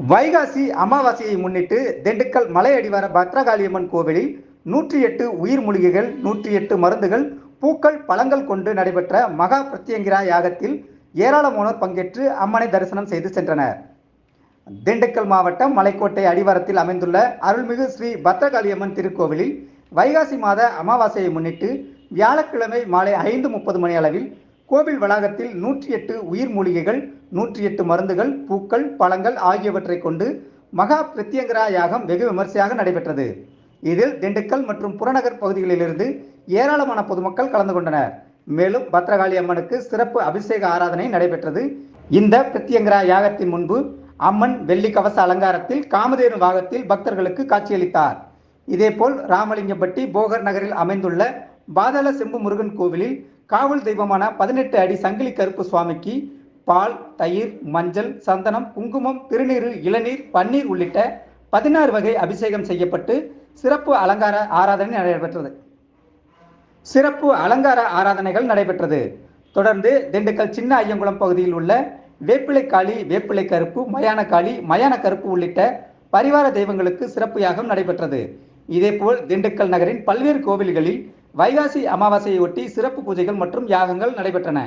வைகாசி அமாவாசையை முன்னிட்டு திண்டுக்கல் மலை அடிவார பத்ரகாளியம்மன் கோவிலில் நூற்றி எட்டு உயிர் மூலிகைகள் நூற்றி எட்டு மருந்துகள் பூக்கள் பழங்கள் கொண்டு நடைபெற்ற மகா பிரத்யங்கிரா யாகத்தில் ஏராளமானோர் பங்கேற்று அம்மனை தரிசனம் செய்து சென்றனர். திண்டுக்கல் மாவட்டம் மலைக்கோட்டை அடிவாரத்தில் அமைந்துள்ள அருள்மிகு ஸ்ரீ பத்ரகாளியம்மன் திருக்கோவிலில் வைகாசி மாத அமாவாசையை முன்னிட்டு வியாழக்கிழமை மாலை ஐந்து முப்பது மணி அளவில் கோவில் வளாகத்தில் நூற்றி எட்டு உயிர் மூலிகைகள் நூற்றி எட்டு மருந்துகள் பூக்கள் பழங்கள் ஆகியவற்றை கொண்டு மகா பிரத்யங்கரா யாகம் வெகு விமர்சையாக நடைபெற்றது. இதில் திண்டுக்கல் மற்றும் புறநகர் பகுதிகளிலிருந்து ஏராளமான பொதுமக்கள் கலந்து கொண்டனர். மேலும் பத்ரகாளி அம்மனுக்கு சிறப்பு அபிஷேக ஆராதனை நடைபெற்றது. இந்த பிரத்யங்கரா யாகத்தின் முன்பு அம்மன் வெள்ளி கவச அலங்காரத்தில் காமதேனு வாகத்தில் பக்தர்களுக்கு காட்சியளித்தார். இதேபோல் ராமலிங்கப்பட்டி போகர் நகரில் அமைந்துள்ள பாதாள செம்பு முருகன் கோவிலில் காவல் தெய்வமான பதினெட்டு அடி சங்கிலி கருப்பு சுவாமிக்கு பால் தயிர் மஞ்சள் சந்தனம் குங்குமம் திருநீர் இளநீர் பன்னீர் உள்ளிட்ட பதினாறு வகை அபிஷேகம் செய்யப்பட்டு சிறப்பு அலங்கார ஆராதனை நடைபெற்றது. சிறப்பு அலங்கார ஆராதனைகள் நடைபெற்றது. தொடர்ந்து திண்டுக்கல் சின்ன ஐயங்குளம் பகுதியில் உள்ள வேப்பிலை காளி வேப்பிலை கருப்பு மயான காளி மயான கருப்பு உள்ளிட்ட பரிவார தெய்வங்களுக்கு சிறப்பு யாகம் நடைபெற்றது. இதேபோல் திண்டுக்கல் நகரின் பல்வேறு கோவில்களில் வைகாசி அமாவாசையை ஒட்டி சிறப்பு பூஜைகள் மற்றும் யாகங்கள் நடைபெற்றன.